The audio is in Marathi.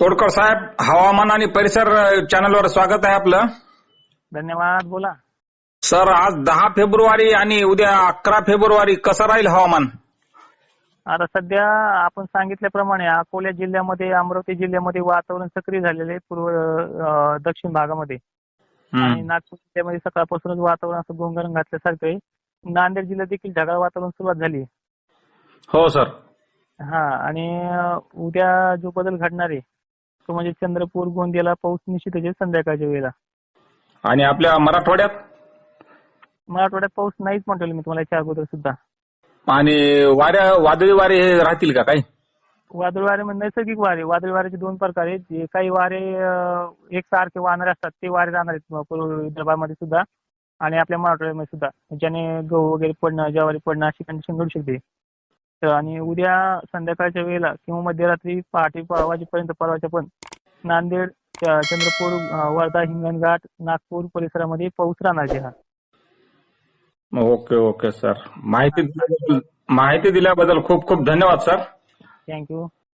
तोडकर साहेब हवामान आणि परिसर चॅनलवर स्वागत आहे आपलं. धन्यवाद बोला. सर आज दहा फेब्रुवारी आणि उद्या अकरा फेब्रुवारी कसं राहील हवामान? आता सध्या आपण सांगितल्याप्रमाणे अकोला जिल्ह्यामध्ये अमरावती जिल्ह्यामध्ये वातावरण सक्रिय झालेले आहे पूर्व अं, दक्षिण भागामध्ये. आणि. नागपूर जिल्ह्यामध्ये सकाळपासूनच वातावरण असं गोंगारण घातल्यासारखं आहे. नांदेड जिल्ह्यात देखील ढगाळ वातावरण सुरुवात झाली. हो सर. हा आणि अं, उद्या जो बदल घडणार आहे तो म्हणजे चंद्रपूर गोंदियाला पाऊस निश्चितच आहे संध्याकाळच्या वेळेला. आणि आपल्या मराठवाड्यात? मराठवाड्यात पाऊस नाहीच म्हणतो मी तुम्हाला याच्या अगोदर सुद्धा. आणि वाऱ्या वादळी वारे हे राहतील का काही? वादळ वारे म्हणजे नैसर्गिक वारे. वादळी वाऱ्याचे दोन प्रकार आहेत. जे काही वारे अं, एकसारखे वाहणारे असतात ते वारे राहणार आहेत विदर्भामध्ये सुद्धा आणि आपल्या मराठवाड्यामध्ये सुद्धा. ज्याने गहू वगैरे पडणं ज्वारी पडणं अशी कंडिशन घडू शकते. तर आणि उद्या संध्याकाळच्या वेळेला किंवा मध्यरात्री पहाटे वाजेपर्यंत परवाच्या पण नांदेड चंद्रपूर वर्धा हिंगणघाट नागपूर परिसरामध्ये पाऊस राहणार आहे हा. Okay okay sir. माहिती माहिती दिल्याबद्दल खूप खूप धन्यवाद सर. थँक्यू